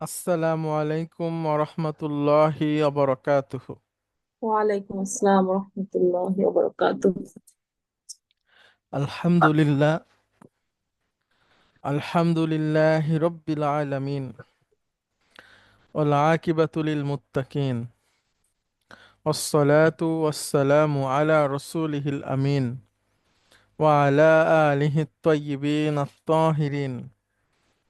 আসসালামু আলাইকুম ওরহমতুল্লাহি অবরকাতুহু ওয়ালাইকুম আসসালাম রহমতুল্লাহ ওবরকাতুহ আলহামদুলিল্লাহ আলহামদুলিল্লাহি রব্বিল আলামিন ওয়াল আকিবাতু লিল মুত্তাকিন والصلاة والسلام على رسوله الأمين وعلى آله الطيبين الطاهرين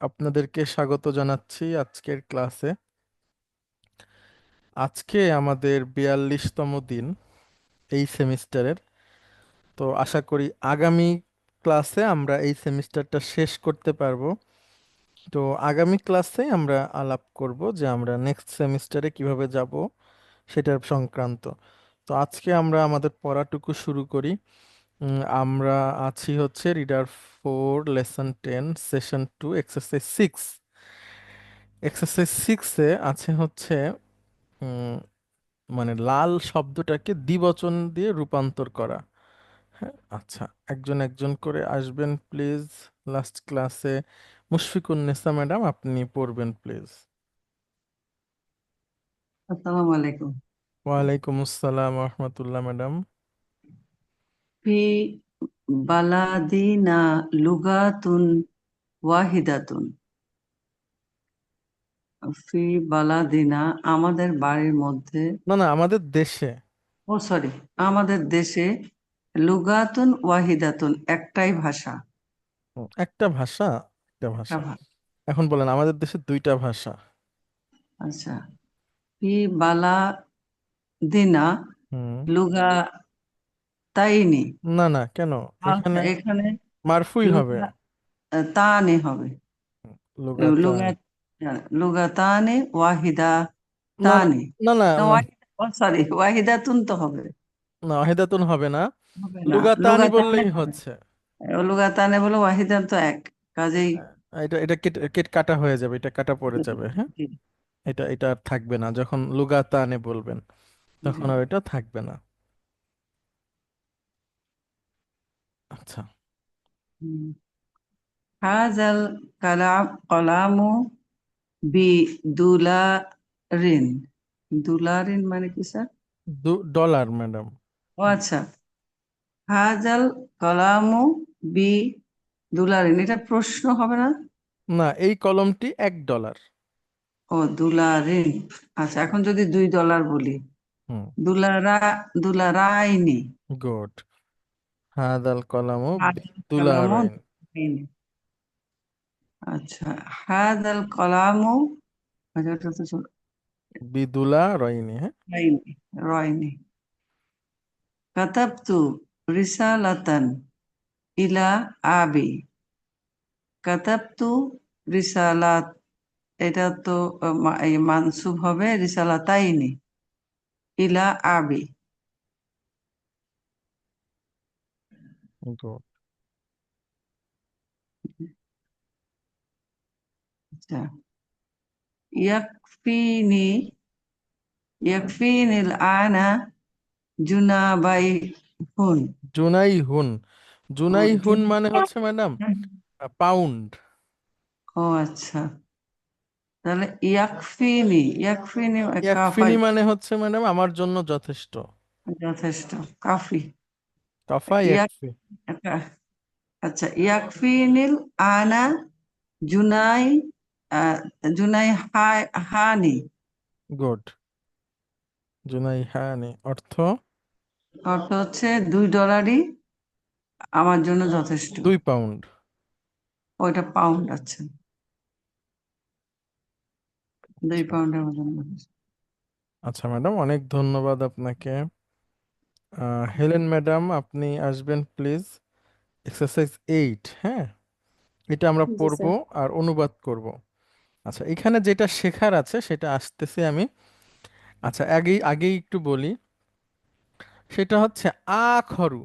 আপনাদেরকে স্বাগত জানাচ্ছি আজকের ক্লাসে। আজকে আমাদের বিয়াল্লিশতম দিন এই সেমিস্টারের। তো আশা করি আগামী ক্লাসে আমরা এই সেমিস্টারটা শেষ করতে পারব। তো আগামী ক্লাসে আমরা আলাপ করব যে আমরা নেক্সট সেমিস্টারে কীভাবে যাব সেটার সংক্রান্ত। তো আজকে আমরা আমাদের পড়াটুকু শুরু করি। উম, আমরা আছি হচ্ছে reader four lesson ten session two exercise six exercise সিক্সে আছে হচ্ছে উম, মানে লাল শব্দটাকে দ্বিবচন দিয়ে রূপান্তর করা। হ্যাঁ আচ্ছা একজন একজন করে আসবেন প্লিজ লাস্ট ক্লাসে মুশফিকুন্নেসা ম্যাডাম আপনি পড়বেন প্লিজ আসসালামু আলাইকুম। ওয়ালাইকুম আসসালাম রহমতুল্লাহ ম্যাডাম। ফি বালাদিনা লুগাতুন ওয়াহিদাতুন। ফি বালাদিনা আমাদের বাড়ির মধ্যে না না আমাদের দেশে। ও সরি আমাদের দেশে লুগাতুন ওয়াহিদাতুন একটাই ভাষা। একটা ভাষা একটা একটা ভাষা। এখন বলেন আমাদের দেশে দুইটা ভাষা। আচ্ছা ফি বালাদিনা হুম। লুগা তাইনি না? না কেন? আচ্ছা এখানে এখানে মারফুই হবে। লুগা তানে হবে। লুগাতান লুগা লুগাতানে ওয়াহিদা না না তানে। না না না না। ওয়াহিদা সরি ওয়াহিদাতুন তো হবে। না ওয়াহিদাতুন হবে না। হবে না। লুগাতানি লুগাতানে বললেই হবে। হচ্ছে। লুগাতানে বলে ওয়াহিদান তো এক। কাজেই এটা এটা কেটে কেট কাটা হয়ে যাবে এটা কাটা পড়ে যাবে হ্যাঁ? জি। এটা এটা আর থাকবে না। যখন লুগাতানে বলবেন জি। তখন আর এটা থাকবে না। আচ্ছা। হাজাল কালাম কলামু বি দুলারিন দুলারিন মানে কি স্যার? Dollar madam. ও আচ্ছা। হাজাল কলামু বি দুলারিন এটা প্রশ্ন হবে না? না এই কলমটি এক ডলার। ও দুলারিন। আচ্ছা এখন যদি দুই ডলার বলি। হুম। দুলারা দুলারাইনি। গুড। হাদাল কলামু হাজাল কলামু দুলারাইন দুলারাইনি আচ্ছা হাজাল কলামু আচ্ছা ওটা তো চল- বিদুলা রয়নি হ্যাঁ? রাইনি রয়নি কাতাবতু রিসালাতান ইলা আবি। কাতাবতু রিসালাত এটা তো আহ, মা- এই মানসুব হবে রিসালাতাইনি ইলা আবি। গুড আচ্ছা ইয়াকফিনি ইয়াকফিনিল আনা জুনাবাই হুন জুনাই হুন জুনাই হুন মানে হচ্ছে ম্যাডাম পাউন্ড ও আচ্ছা। তাহলে ইয়াকফিনি ইয়াকফিনি ইয়াকফিনি মানে হচ্ছে ম্যাডাম আমার জন্য যথেষ্ট। যথেষ্ট কাফি। ইয়াকফি আচ্ছা ইয়াকফিনিল আনা জুনাই জুনাই হানি গুড জুনাই হানি অর্থ অর্থ হচ্ছে দুই ডলারই আমার জন্য যথেষ্ট। দুই পাউন্ড ওইটা পাউন্ড আছে। দুই পাউন্ড আমার জন্য যথেষ্ট আচ্ছা ম্যাডাম অনেক ধন্যবাদ আপনাকে। আহ, হেলেন ম্যাডাম আপনি আসবেন প্লিজ এক্সারসাইজ এইট হ্যাঁ? এটা আমরা জি পড়ব স্যার আর অনুবাদ করব। আচ্ছা এখানে যেটা শেখার আছে সেটা আসতেছে আমি। আচ্ছা আগেই আগেই একটু বলি। সেটা হচ্ছে আখরু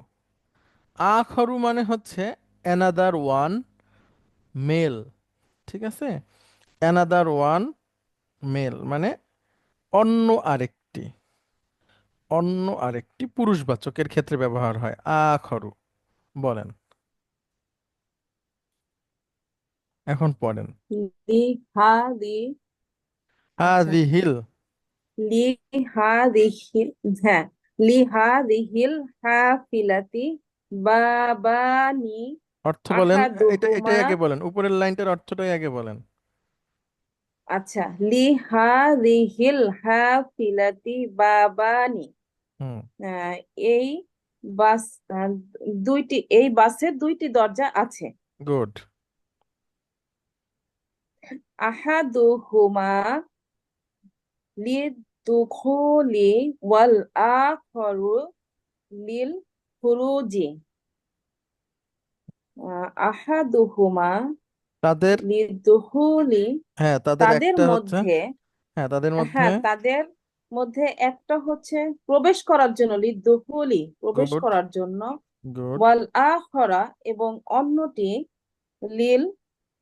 আখরু মানে হচ্ছে অ্যানাদার ওয়ান মেল ঠিক আছে? অ্যানাদার ওয়ান মেল মানে অন্য আরেকটি। অন্য আরেকটি পুরুষবাচকের ক্ষেত্রে ব্যবহার হয়। আখরু বলেন। এখন পড়েন। আচ্ছা। হাদিহিল লি হা দিহিল হ্যাঁ। লি হা দিহিল হাফিলাতি বাবানি অর্থ বলেন এটা এটাই আগে বলেন। উপরের লাইনটার অর্থটাই আগে বলেন। আচ্ছা লি হা দিহিল হাফিলাতি বাবানি। হুম। আহ, এই বাস দুইটি এই বাসের দুইটি দরজা আছে। গুড। আহাদুহুমা লিদুখুলি ওয়াল আখরু লিল খুরুজি আহ, আহাদুহুমা তাদের লিদুখুলি হ্যাঁ তাদের তাদের একটা হচ্ছে মধ্যে হ্যাঁ তাদের মধ্যে হ্যাঁ তাদের মধ্যে একটা হচ্ছে প্রবেশ করার জন্য লিদুখুলি প্রবেশ করার জন্য। গুড ওয়াল আখরা এবং অন্যটি লিল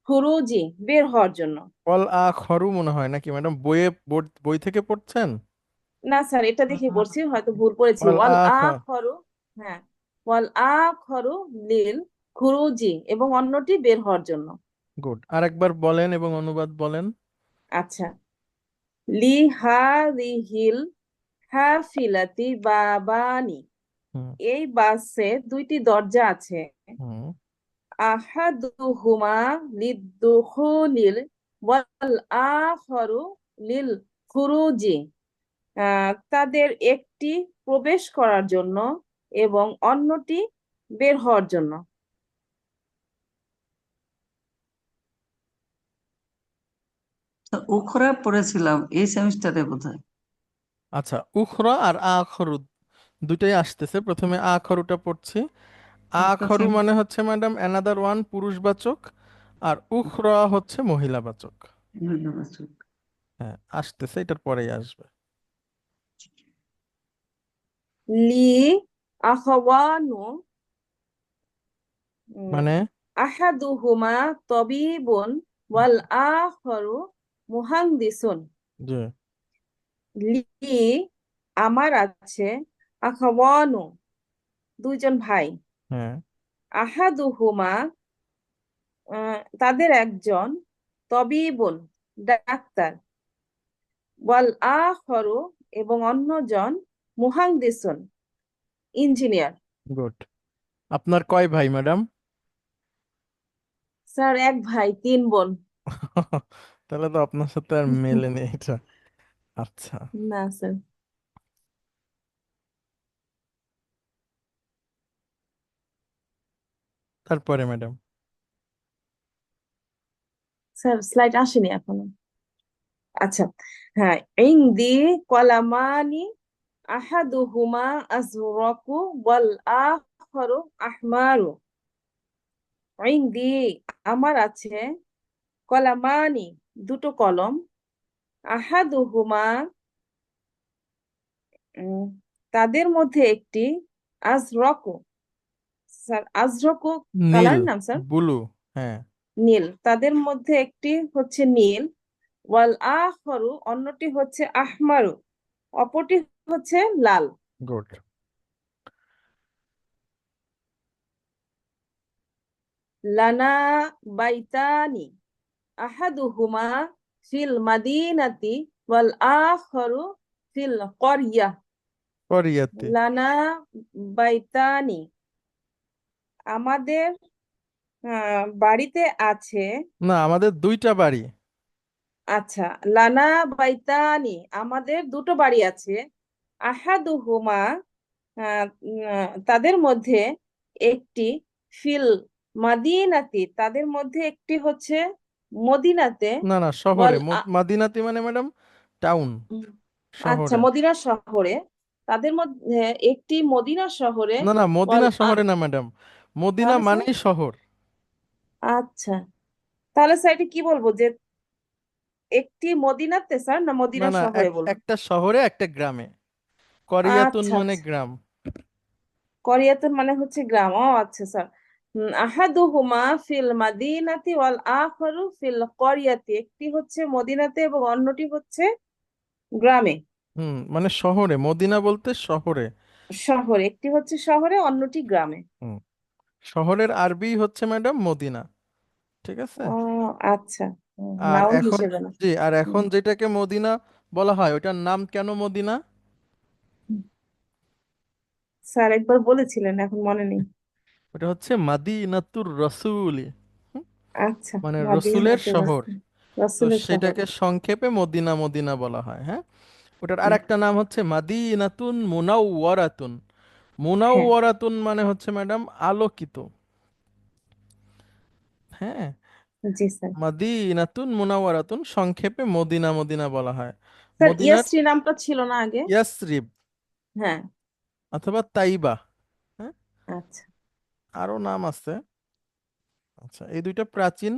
খুরুজি বের হওয়ার জন্য। অল আখরু মনে হয় নাকি ম্যাডাম? বইয়ে বোর্ড- বই থেকে পড়ছেন? না স্যার এটা দেখে পড়ছি হয়তো ভুল পড়েছি। অল ওয়াল আখর। আখরু হ্যাঁ ওয়াল আখরু লিল খুরুজি এবং অন্যটি বের হওয়ার জন্য। গুড আরেকবার বলেন এবং অনুবাদ বলেন। আচ্ছা। লি হাদিহিল হাফিলাতি বাবানি এই বাসে দুইটি দরজা আছে। হুম। আহাদুহুমা লিদ্দুখুলিল ওয়াল আখরু লিল খুরুজি। তাদের একটি প্রবেশ করার জন্য এবং অন্যটি বের হওয়ার জন্য। উখরা পড়েছিলাম এই সেমিস্টারে বোধহয়। আচ্ছা উখরা আর আখরু দুটাই আসতেছে। প্রথমে আখরুটা পড়ছি। আখরু মানে হচ্ছে ম্যাডাম অ্যানাদার ওয়ান পুরুষবাচক আর উখরা হচ্ছে মহিলাবাচক হ্যাঁ আসতেছে এটার পরেই আসবে। লি আখওয়ানু মানে? আহাদুহুমা তবিবুন ওয়াল আখরু মুহান্দিসুন। যে লি আমার আছে আখওয়ানু দুইজন ভাই। হ্যাঁ। আহাদুহুমা আহ, তাদের একজন তবিবুন ডাক্তার। ওয়াল আখরু এবং অন্যজন মুহান্দিসুন ইঞ্জিনিয়ার। গুড। আপনার কয় ভাই ম্যাডাম? স্যার এক ভাই তিন বোন। তাহলে তো আপনার সাথে আর মেলেনি এটা। আচ্ছা। না স্যার তারপরে ম্যাডাম স্যার স্লাইড আসেনি এখনও। আচ্ছা হ্যাঁ ইংদি কলামানি আহাদুহুমা আজরাকু ওয়াল আখরু আহমারু। ইংদি আমার আছে কলামানি দুটো কলম। আহাদুহুমা তাদের মধ্যে একটি আজরকু। স্যার আজরকু কালার নাম স্যার? ব্লু হ্যাঁ। নীল। তাদের মধ্যে একটি হচ্ছে নীল। ওয়াল আখরু অন্যটি হচ্ছে আহমারু। অপরটি হচ্ছে লাল। গুড। লানা বাইতানি। আহাদুহুমা ফিল মাদিনাতি ওয়াল আখরু ফিল করিয়া। কোরিয়াতে। লানা বাইতানি আমাদের বাড়িতে আছে। না আমাদের দুইটা বাড়ি। আচ্ছা লানা বাইতানি আমাদের দুটো বাড়ি আছে। আহাদুহুমা আহ, তাদের মধ্যে একটি ফিল মাদিনাতি তাদের মধ্যে একটি হচ্ছে মদিনাতে না না শহরে। ওয়াল ম- আ- মাদিনাতি মানে ম্যাডাম টাউন আচ্ছা শহরে। মদিনা শহরে। তাদের মধ্যে একটি মদিনা শহরে না না মদিনা আ- শহরে না ম্যাডাম। মদিনা তাহলে স্যার মানেই শহর। আচ্ছা তাহলে স্যার এটা কি বলব যে একটি মদিনাতে স্যার না না মদিনা না শহরে এক- বলব? একটা শহরে একটা গ্রামে। করিয়াতুন আচ্ছা মানে আচ্ছা। গ্রাম। করিয়াতুন মানে হচ্ছে গ্রাম। ও আচ্ছা স্যার। আহাদুহুমা ফিল মাদিনাতি ওয়াল আখারু ফিল করিয়াতি। একটি হচ্ছে মদিনাতে এবং অন্যটি হচ্ছে গ্রামে। হুম মানে শহরে মদিনা বলতে শহরে। শহরে একটি হচ্ছে শহরে অন্যটি গ্রামে। হুম শহরের আরবি হচ্ছে ম্যাডাম মদিনা ঠিক আছে? ও আচ্ছা। আর নাউন এখন হিসেবে না। জি আর এখন যেটাকে মদিনা বলা হয় ওটার নাম কেন মদিনা? স্যার একবার বলেছিলেন এখন মনে নেই। ওটা হচ্ছে মাদিনাতুর রসুলি। আচ্ছা মানে রসুলের শহর। তো সেটাকে সংক্ষেপে মদিনা মদিনা বলা হয় হ্যাঁ? ওটার আর একটা নাম হচ্ছে মাদিনাতুন মুনাওয়ারাতুন। মুনাওয়ারাতুন মানে হচ্ছে ম্যাডাম আলোকিত। হ্যাঁ? জি স্যার। মাদিনাতুন মুনাওয়ারাতুন সংক্ষেপে মদিনা মদিনা বলা হয়। স্যার মদিনার ইয়াসরি নামটা ছিল না আগে? ইয়াসরিব। হ্যাঁ। অথবা তাইবা হ্যাঁ? আচ্ছা। আরও নাম আছে। আচ্ছা এই দুইটা প্রাচীন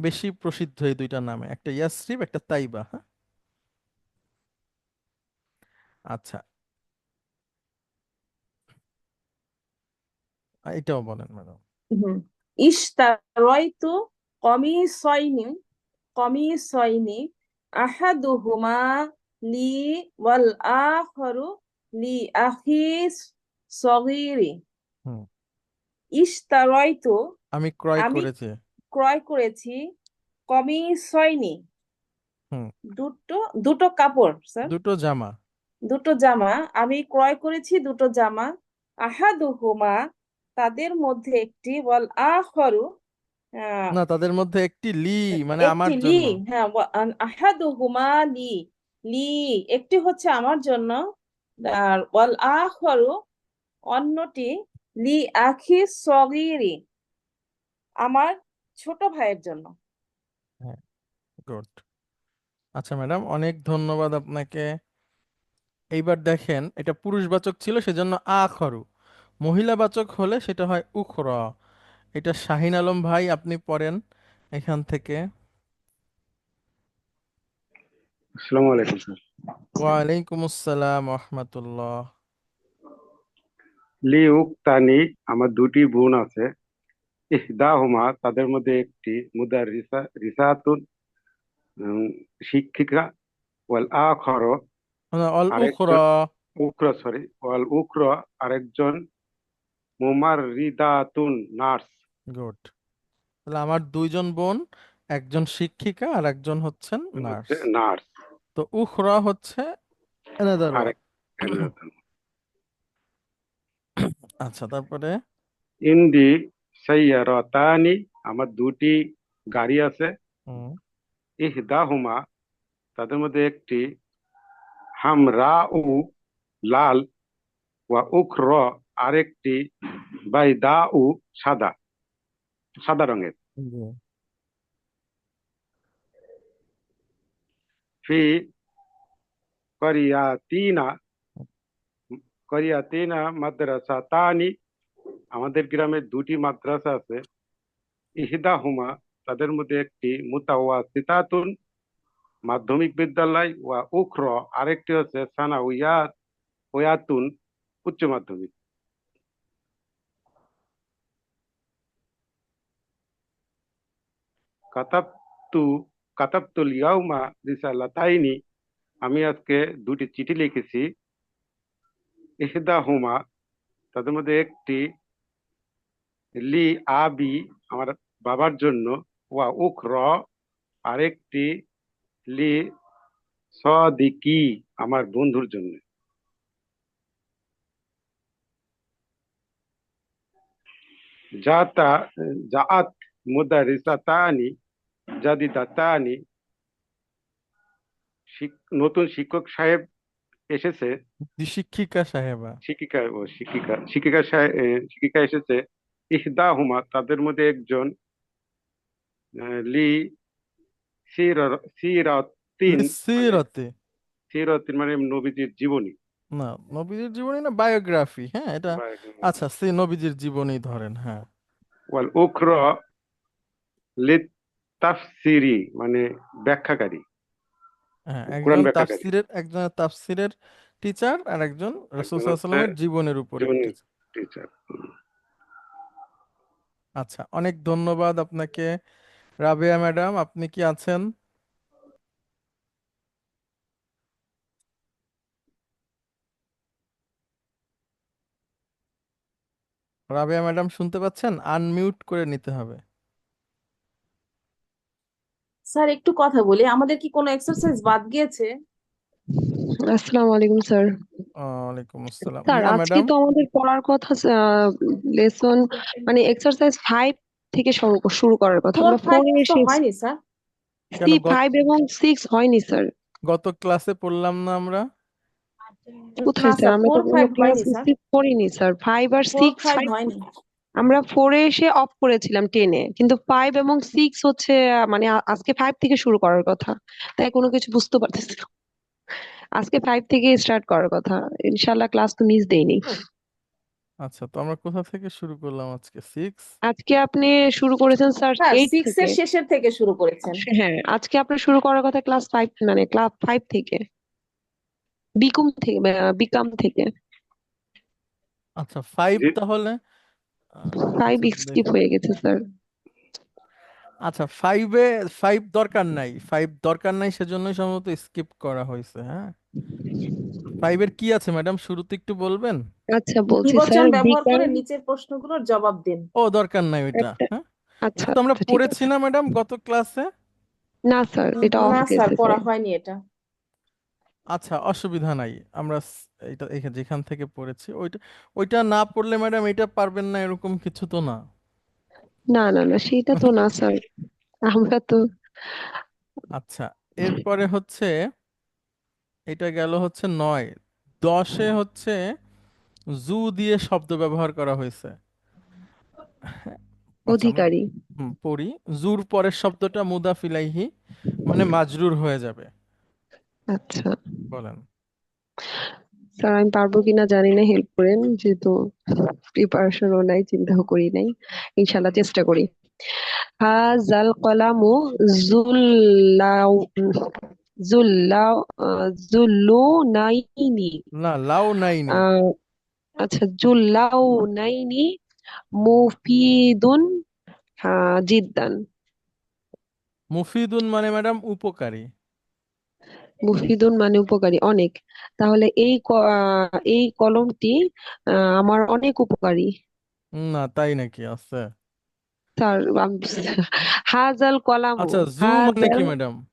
বেশি প্রসিদ্ধ এই দুইটা নামে। একটা ইয়াসরিব একটা তাইবা হ্যাঁ? আচ্ছা। এটাও বলেন ম্যাডাম। ইশতারাইতু কমিসাইনি কমিসাইনি আহাদুহুমা লি ওয়াল আখারু লি আখি সগীরি। হুম। ইশতারাইতু আমি ক্রয় আমি করেছি। ক্রয় করেছি কমিসাইনি হুম। দুটো দুটো কাপড় স্যার। দুটো জামা। দুটো জামা। আমি ক্রয় করেছি দুটো জামা। আহাদুহুমা তাদের মধ্যে একটি ওয়াল আখারু আহ, না তাদের মধ্যে একটি লি মানে আমার একটি লি জন্য। হ্যাঁ ওয়া- আন- আহাদুহুমা লি লি একটি হচ্ছে আমার জন্য আর ওয়াল আখারু অন্যটি লি আখি সগীরি আমার ছোট ভাইয়ের জন্য। হ্যাঁ গুড আচ্ছা ম্যাডাম অনেক ধন্যবাদ আপনাকে। এইবার দেখেন এটা পুরুষবাচক ছিল সেজন্য আখরু মহিলাবাচক হলে সেটা হয় উখরা। এটা শাহিন আলম ভাই আপনি পড়েন এখান থেকে। আসসালামু আলাইকুম স্যার। ওয়ালাইকুম আসসালাম রহমতুল্লাহ। লি উক্তানি আমার দুটি বোন আছে। ইহদাহুমা তাদের মধ্যে একটি মুদারিসা রিসাতুন উম, শিক্ষিকা ওয়াল আখর। অল আরেকজন উখরা। উক্র সরি ওয়াল উক্র আরেকজন মুমার রিদাতুন নার্স। গুড। তাহলে আমার দুইজন বোন একজন শিক্ষিকা আর একজন হচ্ছেন নার্স। নার্স। তো উখরা হচ্ছে ওয়ান আরেক আচ্ছা তারপরে? ইন্দি সাইয়ারাতানি আমার দুটি গাড়ি আছে। হুম। ইহদাহুমা তাদের মধ্যে একটি হামরা উ লাল ওয়া উখর আরেকটি উ সাদা সাদা রঙের। ফি করিয়াতিনা করিয়াতিনা মাদ্রাসা, তানি আমাদের গ্রামে দুটি মাদ্রাসা আছে। ইহদাহুমা, তাদের মধ্যে একটি মুতাওয়াসিতাতুন মাধ্যমিক বিদ্যালয়, ওয়া উখর, আরেকটি হচ্ছে সানা সানাউয়াত ওয়াতুন উচ্চ মাধ্যমিক। কাতাবতু, কাতাবতুল ইয়াউমা রিসালাতাইনি, আমি আজকে দুটি চিঠি লিখেছি। ইহদাহুমা তাদের মধ্যে একটি লি আবি আমার বাবার জন্য, ওয়া উখর আরেকটি লি সদিকি আমার বন্ধুর জন্য। জাতা, জাআত মুদারিসাতানি, জাদিদাতানি নতুন শিক্ষক সাহেব এসেছে। শিক্ষিকা সাহেবা। শিক্ষিকা ও শিক্ষিকা শিক্ষিকা সাহেব শিক্ষিকা এসেছে। ইহদা হুমা তাদের মধ্যে একজন লি সির- সিরাতিন মানে সিরাতিন মানে নবীজির জীবনী। না নবীজির জীবনী না বায়োগ্রাফি হ্যাঁ এটা আচ্ছা সে নবীজির জীবনী ধরেন হ্যাঁ। ওয়াল উখরা লিত তাফসিরি মানে ব্যাখ্যাকারী। হ্যাঁ কোরআন একজন ব্যাখ্যাকারী তাফসিরের একজনের তাফসিরের টিচার আর একজন রাসূল একজন সাল্লাল্লাহু আলাইহি হচ্ছে জীবনের উপরের জীবনের টিচার টিচার আচ্ছা অনেক ধন্যবাদ আপনাকে। রাবেয়া ম্যাডাম আপনি কি আছেন? রাবেয়া ম্যাডাম শুনতে পাচ্ছেন? আনমিউট করে নিতে হবে। স্যার একটু কথা বলি। আমাদের কি কোনো এক্সারসাইজ বাদ গিয়েছে? আসসালামু আলাইকুম স্যার। ওয়ালাইকুম আসসালাম। স্যার আজকে তো আমাদের পড়ার কথা লেসন মানে এক্সারসাইজ ফাইভ থেকে শুরু শুরু করার কথা। আমরা হয়নি স্যার। সি গত ফাইভ এবং সিক্স হয়নি স্যার। গত ক্লাসে পড়লাম না আমরা? কোথায় স্যার? আমরা তো ফাইভ ক্লাস স্যার। করিনি স্যার। ফাইভ আর ফোর সিক্স ফাইভ ফাইভ হয়নি। আমরা ফোরে এসে অফ করেছিলাম টেনে কিন্তু ফাইভ এবং সিক্স হচ্ছে মানে আজকে ফাইভ থেকে শুরু করার কথা। তাই কোনো কিছু বুঝতে পারতেছি না। আজকে ফাইভ থেকে স্টার্ট করার কথা। ইনশাল্লাহ ক্লাস তো মিস দেইনি। আচ্ছা তো আমরা কোথা থেকে শুরু করলাম আজকে? সিক্স আজকে আপনি শুরু করেছেন স্যার এইট সিক্স এর শেষের থেকে শুরু করেছেন। হ্যাঁ আজকে আপনার শুরু করার কথা ক্লাস ফাইভ মানে ক্লাস ফাইভ থেকে। বিকম থেকে বিকাম থেকে। আচ্ছা ফাইভ তাহলে ফাইভ আচ্ছা স্কিপ হয়ে গেছে স্যার আচ্ছা ফাইভে ফাইভ দরকার নাই। ফাইভ দরকার নাই সেজন্যই সম্ভবত স্কিপ করা হয়েছে হ্যাঁ? ফাইভের কি আছে ম্যাডাম শুরুতে একটু বলবেন? আচ্ছা বলছি স্যার ব্যবহার করে নিচের প্রশ্নগুলোর জবাব দিন। ও দরকার নাই ওইটা হ্যাঁ? আচ্ছা তো আমরা আচ্ছা পড়েছি না ম্যাডাম গত ক্লাসে না স্যার এটা অফ না স্যার পড়া হয়নি এটা। আচ্ছা অসুবিধা নাই। আমরা এইটা যেখান থেকে পড়েছি ওইটা ওইটা না পড়লে ম্যাডাম এটা পারবেন না এরকম কিছু তো না। না না না সেটা তো না স্যার। আমরা তো আচ্ছা এরপরে হচ্ছে এটা গেল হচ্ছে নয়। দশে হচ্ছে জু দিয়ে শব্দ ব্যবহার করা হয়েছে। আচ্ছা আমরা অধিকারী। হুম, পড়ি। জুর পরের শব্দটা মুদাফ ইলাইহি মানে মাজরুর হয়ে যাবে। আচ্ছা। বলেন। স্যার আমি পারব কিনা জানি না হেল্প করেন। যেহেতু প্রিপারেশনও নাই চিন্তাও করি নাই। ইনশাল্লাহ চেষ্টা করি। হাজাল কলামু জুল্লাউ জুল্লাউ আহ, জুল্লু নাইনি না লাউ নাইনি আচ্ছা জুল্লাউ নাইনি মুফিদুন আহ, জিদ্দান। মুফিদুন মানে ম্যাডাম উপকারী। মুফিদুন মানে উপকারী অনেক। তাহলে এই এই কলমটি আমার অনেক উপকারী। না তাই নাকি? আছে। স্যার হাজাল কলামু আচ্ছা জু মানে কি ম্যাডাম?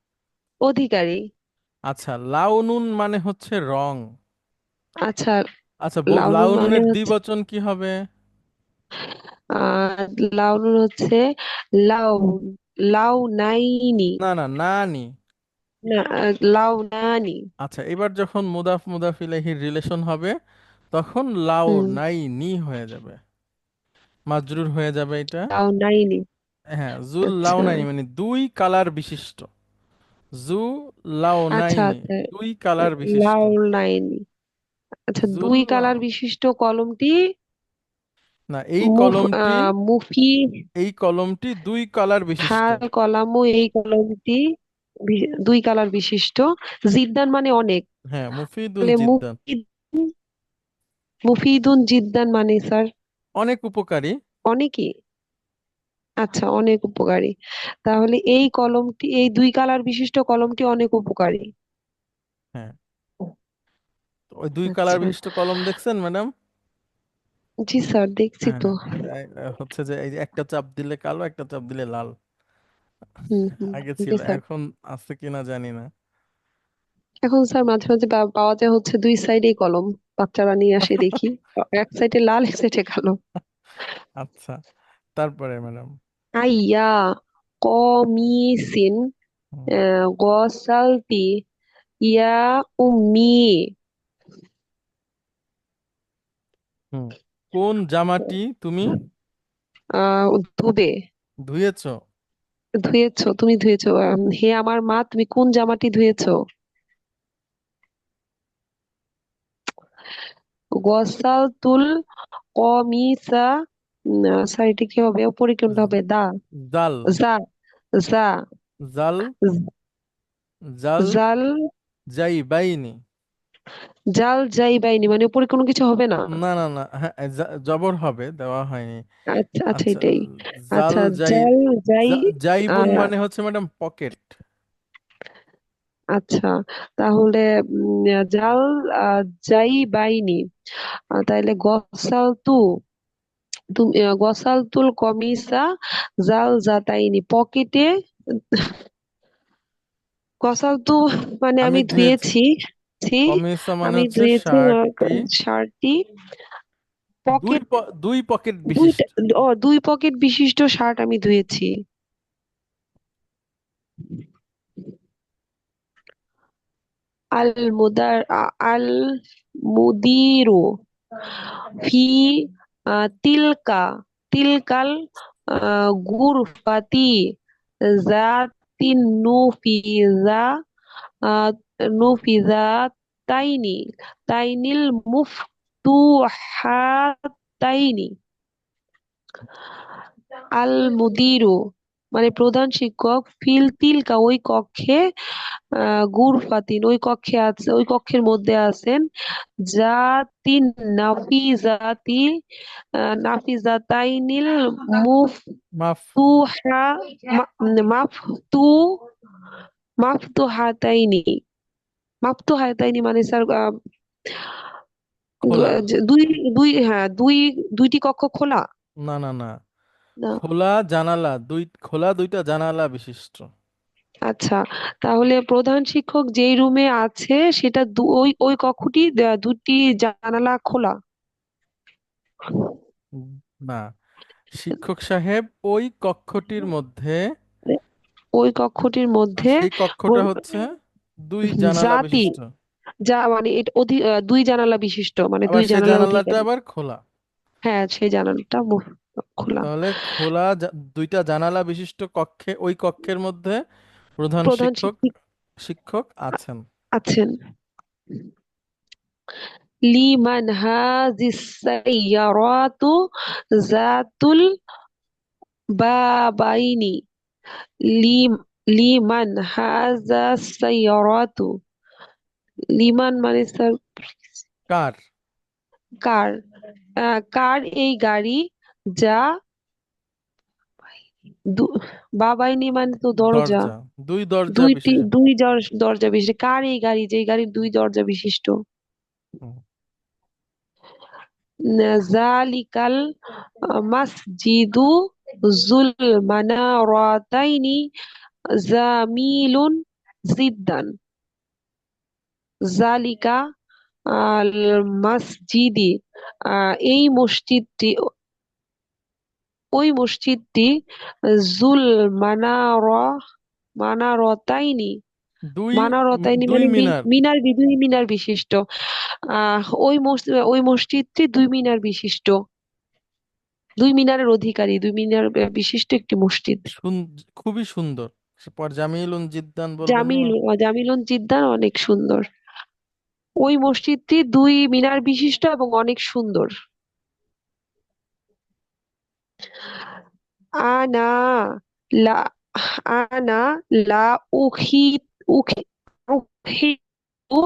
অধিকারী। আচ্ছা লাউনুন মানে হচ্ছে রং। আচ্ছা আচ্ছা ব- লাউনুন মানে লাউনুনের হচ্ছে দ্বিবচন কি হবে? আহ লাউনুন হচ্ছে লাউ লাউ নাইনি। না না নানি। না আহ, লাউ নানি আচ্ছা এবার যখন মুদাফ মুদাফ ইলাইহির রিলেশন হবে তখন লাউ হুম। নাই নি হয়ে যাবে। মাজরুর হয়ে যাবে এটা। লাউ নাইনি হ্যাঁ আচ্ছা। লাউ নাইনি মানে দুই কালার বিশিষ্ট। জু লাউ আচ্ছা নাইনি আচ্ছা। দুই কালার বিশিষ্ট। লাউ নাইনি আচ্ছা জুল দুই কালার বিশিষ্ট কলমটি না এই মুফ কলমটি আহ, মুফি এই কলমটি দুই কালার বিশিষ্ট। হাল কলামু এই কলমটি দুই কালার বিশিষ্ট। জিদ্দান মানে অনেক। হ্যাঁ মুফিদুন তাহলে জিদ্দান। মুফিদুন মুফিদুন জিদ্দান মানে স্যার? অনেক উপকারী। অনেকই? আচ্ছা অনেক উপকারী। তাহলে এই কলমটি এই দুই কালার বিশিষ্ট কলমটি অনেক উপকারী। হ্যাঁ। তো ওই দুই কালার আচ্ছা বিশিষ্ট কলম দেখছেন ম্যাডাম? জি স্যার দেখছি হ্যাঁ তো। হ্যাঁ। হচ্ছে যে এই যে একটা চাপ দিলে কালো একটা চাপ দিলে লাল। হুম হুম আগে জি ছিল স্যার। এখন আছে কিনা জানি না। এখন স্যার মাঝে মাঝে পা- পাওয়া যায় হচ্ছে দুই সাইডেই কলম বাচ্চারা নিয়ে আসে দেখি। এক সাইডে লাল এক সাইডে কালো। আচ্ছা তারপরে ম্যাডাম? আইয়া কমিসিন হুম। গসালতি ইয়া উম্মি। হুম। কোন জামাটি তুমি? আহ ধুবে। ধুয়েছো? ধুয়েছো তুমি ধুয়েছো। হে আমার মা তুমি কোন জামাটি ধুয়েছ? ধুয়েছো গসালতুল কমিসা স্যার এটা কি হবে? উপরে কোনটা হবে? দা। জাল। জা জা। জাল। জাল। জাল। যাই বাইনি জাল যাই বাইনি মানে উপরে কোনো কিছু হবে না? না না না হ্যাঁ জা- জবর হবে দেওয়া হয়নি। আচ্ছা আচ্ছা আচ্ছা এটাই। জাল আচ্ছা যাই জাল যাই জা- জাইবুন আহ, মানে হচ্ছে ম্যাডাম পকেট। আচ্ছা তাহলে উম, জাল আহ, যাই বাইনি আহ, তাহলে গসাল তু তুমি গসাল তুল কমিসা জাল জাতাইনি পকেটে গসাল তু মানে আমি আমি ধুয়েছি। ধুয়েছি। ছি, কমিসা মানে আমি হচ্ছে শার্টটি শার্টটি দুই পকেট প- দুই পকেট দুইটা বিশিষ্ট। ও দুই পকেট বিশিষ্ট শার্ট আমি ধুয়েছি আল মুদার আ- আল মুদিরু ফি তিলকা তিলকাল আহ, গুরফাতি জাতিন নুফিজা আহ, নুফিজা তাইনি তাইনিল মুফতুহাতাইনি। আল মুদিরু মানে প্রধান শিক্ষক ফিল তিলকা ওই কক্ষে গুরফাতিন ওই কক্ষে আছে ওই কক্ষের মধ্যে আছেন। জাতিন নাফিজাতি আহ, নাফিজাতাইনিল মাফ মুফতুহা মা- মাফতু মাফতুহাতাইনি। মাফতুহাতাইনি মানে স্যার দুই দুই হ্যাঁ দুই দুইটি কক্ষ খোলা? না না না। না। খোলা জানালা দুই খোলা দুইটা জানালা বিশিষ্ট। আচ্ছা তাহলে প্রধান শিক্ষক যেই রুমে আছে সেটা ওই ওই কক্ষটি দুটি জানালা খোলা? না। শিক্ষক সাহেব ওই কক্ষটির মধ্যে ওই কক্ষটির মধ্যে সেই কক্ষটা হচ্ছে দুই জানালা জাতি। বিশিষ্ট। যা মানে এটা অধি আহ, দুই জানালা বিশিষ্ট মানে আবার দুই সেই জানালার জানালাটা অধিকারী আবার খোলা। হ্যাঁ সেই জানালাটা মু- খোলা। তাহলে খোলা জা- দুইটা জানালা বিশিষ্ট কক্ষে ওই কক্ষের মধ্যে প্রধান প্রধান শিক্ষক শিক্ষক শিক্ষক আছেন। আছেন। লিমান হাজিস সাইয়ারাতু জাতুল বাবাইনি। লিম লিমান হাজা সাইয়ারাতু। লিমান মানে স্যার কার? কার? কার এই গাড়ি যা বাবাইনি মানে তো দরজা। দুই দরজা দুইটি দুই দরজা বিশিষ্ট। কার এই গাড়ি? যে গাড়ির দুই দরজা বিশিষ্ট। জালিকাল মাসজিদু জুল মানারাতাইনি জামিলুন জিদ্দান। জালিকা আল মসজিদি এই মসজিদটি ওই মসজিদটি জুল মানারা মানারতাইনি মানারতাইনি মানে মিনার। দুই মিনার বিশিষ্ট। আহ ওই মসজিদ ওই মসজিদটি দুই মিনার বিশিষ্ট। দুই মিনারের অধিকারী দুই মিনার বিশিষ্ট একটি মসজিদ। খুবই সুন্দর। পর জামিলুন জিদ্দান বলবেন জামিল না জামিলুন জিদ্দান অনেক সুন্দর। ওই মসজিদটি দুই মিনার বিশিষ্ট এবং অনেক সুন্দর। আনা লা আনা লা উখি উখি উখিতু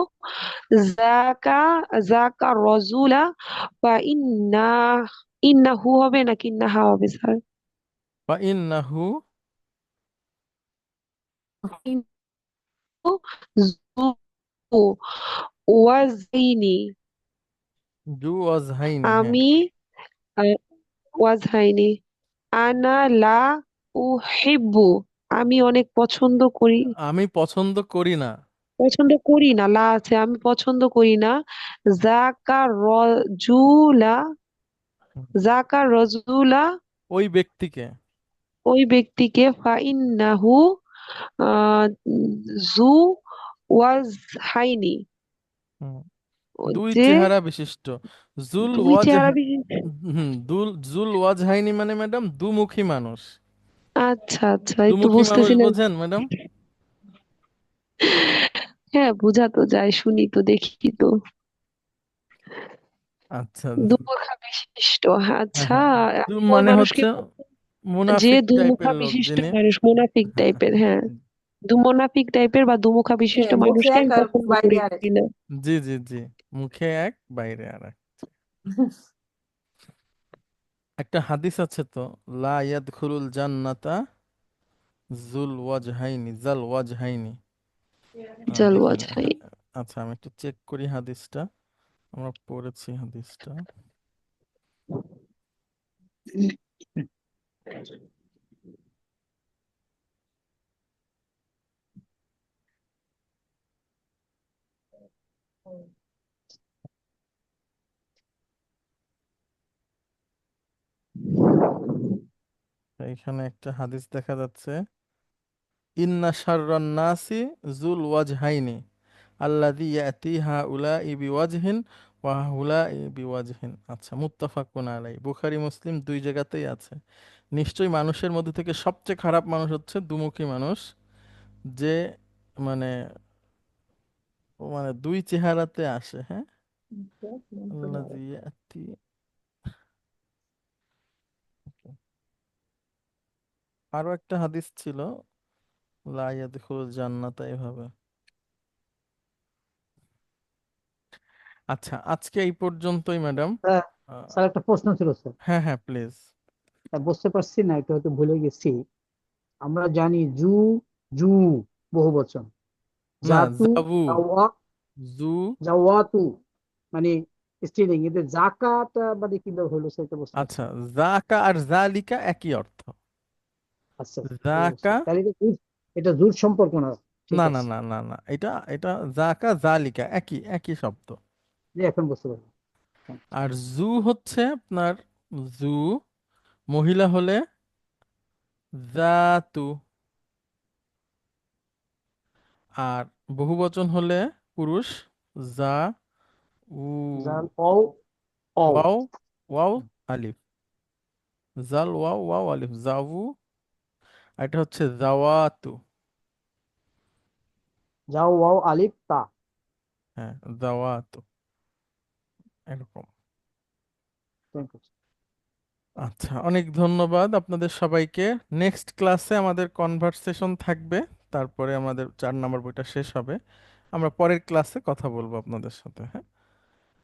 জাকা রজুলা বা ইন্না ইন্নাহু হবে নাকি ইন্নাহা হবে স্যার? বা ইন্নাহু জু ওয়াজাইনি জু হ্যাঁ আমি আহ, ওয়াজহাইনি আনা লা উহিব্বু আমি অনেক পছন্দ করি। আমি পছন্দ করি না। পছন্দ করি না লা আছে আমি পছন্দ করি না। জাকা রজুলা জাকা রজুলা। ওই ব্যক্তিকে। ওই ব্যক্তিকে ফাইন্নাহু জু ওয়াজহাইনি হুম। দুই চেহারা বিশিষ্ট। জুল দুই ওয়াজহ চেহারা বিশিষ্ট। হুম দুল জুল ওয়াজহাইনি মানে ম্যাডাম দুমুখী মানুষ। আচ্ছা আচ্ছা একটু দুমুখী মানুষ বুঝতেছি না। বোঝেন ম্যাডাম? হ্যাঁ বোঝা তো যায় শুনি তো দেখি তো। আচ্ছা। দুমুখা বিশিষ্ট। হ্যাঁ আচ্ছা হ্যাঁ। দু মানে মানুষকে হচ্ছে যে মুনাফিক দুমুখা টাইপের বিশিষ্ট মানুষ মুনাফিক টাইপের হ্যাঁ। দুমনাফিক টাইপের বা দুমুখা বিশিষ্ট হ্যাঁ, মুখে মানুষকে আমি এক আর পছন্দ বাইরে করি আরেক। না জি জি জি মুখে এক বাইরে আর এক একটা হাদিস আছে তো লা ইয়াদখুলুল জান্নাতা জুল ওয়াজহাইনি জাল ওয়াজহাইনি। আহ, জাল দেখি ওয়াজহাই আচ্ছা আমি একটু চেক করি হাদিসটা। আমরা পড়েছি হাদিসটা। এখানে একটা হাদিস দেখা যাচ্ছে। ইন্না শাররান নাসি জুল ওয়াজহাইনি আল্লাযী ইয়াতি হাউলাই বিওয়াজহিন ওয়া হাউলাই বিওয়াজহিন। আচ্ছা মুত্তাফাকুন আলাই বুখারী, মুসলিম দুই জায়গাতেই আছে। নিশ্চয়ই মানুষের মধ্যে থেকে সবচেয়ে খারাপ মানুষ হচ্ছে দুমুখী মানুষ যে মানে ও মানে দুই চেহারাতে আসে হ্যাঁ? আরও একটা হাদিস ছিল লা ইয়াদখুলুল জান্নাতা এভাবে। আচ্ছা আজকে এই পর্যন্তই ম্যাডাম। স্যার স্যার একটা প্রশ্ন ছিল স্যার। হ্যাঁ হ্যাঁ প্লিজ। স্যার বুঝতে পারছি না একটু হয়তো ভুলে গেছি। আমরা জানি জু জু বহু বচন। জাতু জু। জাওয়াতু মানে স্ত্রীলিঙ্গ। এদের জাকাত মানে কীভাবে হলো সেটা বুঝতে আচ্ছা জাকা আর জালিকা একই অর্থ। আচ্ছা জাকা তাহলে এটা জুর সম্পর্ক না না না না না না এটা এটা জাকা জালিকা একই একই শব্দ। জি এখন বুঝতে পারলাম। আর জু হচ্ছে আপনার জু মহিলা হলে জাতু আর বহুবচন হলে পুরুষ জা উ ওয়াও ওয়াও। আলিফ। জাল ওয়াও ওয়াও আলিফ। জাউ আর এটা হচ্ছে জাওয়াতু যাও ওয়াও আলিফ তা। হ্যাঁ জাওয়াতু এরকম। থ্যাংক ইউ আচ্ছা অনেক ধন্যবাদ আপনাদের সবাইকে। নেক্সট ক্লাসে আমাদের কনভারসেশন থাকবে তারপরে আমাদের চার নম্বর বইটা শেষ হবে। আমরা পরের ক্লাসে কথা বলব আপনাদের সাথে হ্যাঁ?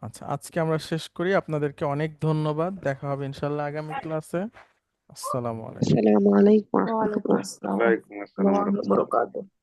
আচ্ছা আজকে আমরা শেষ করি। আপনাদেরকে অনেক ধন্যবাদ। দেখা হবে ইনশাল্লাহ আগামী ক্লাসে। আসসালামু আলাইকুম। আসসালামু আলাইকুম। ওয়া ওয়ালাইকুম রাহমাতুল্লাহ আসসালাম। ওয়া ওয়া বারাকাতুহু।